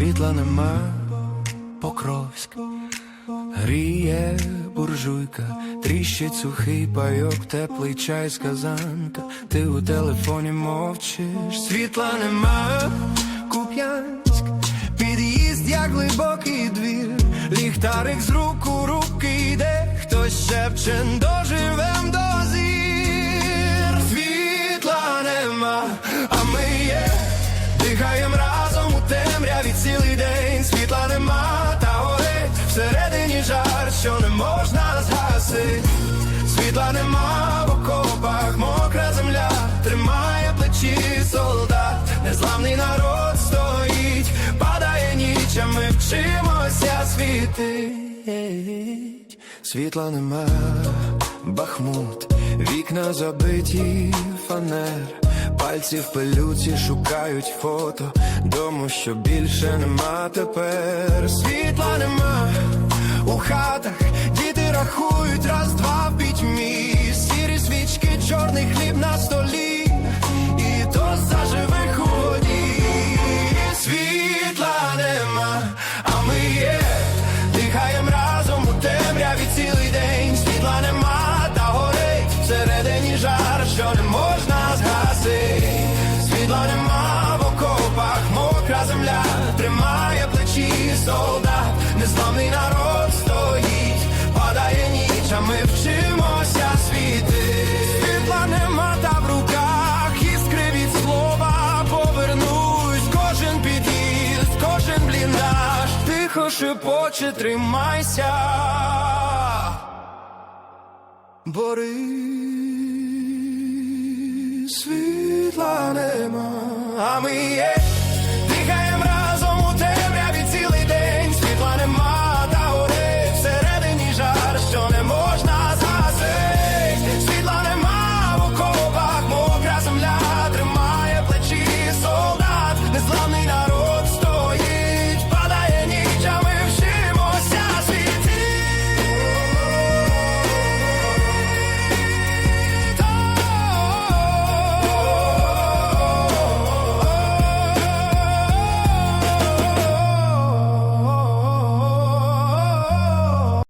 світла нема, Покровськ, гріє буржуйка, тріщить сухий пайок, теплий чай з казанка, ти у телефоні мовчиш, світла нема, Куп'янськ, під'їзд як глибокий двір, ліхтарик з рук у руки йде, хтось шепче, доживем що не можна згасить. Світла нема в окопах, мокра земля, тримає плечі солдат, незламний народ стоїть, падає ніч, а ми вчимося світить. Світла нема, бахмут, вікна забиті фанер. Пальці в пилюці шукають фото Дому, що більше нема тепер Світла нема хатах, діти рахують раз-два в пітьмі Сірі свічки, чорний хліб на столі. І то за живих у Світла нема, а ми є. Дихаєм разом у темряві цілий день. Світла нема, та горить всередині жар, що не можна згасить Світла нема солдат, незламний народ стоїть, падає ніч, а ми вчимося світи Світла нема та в руках, іскри від слова повернусь, кожен під'їзд, кожен бліндаж, тихо шепоче, тримайся. Бори світла нема, а ми є.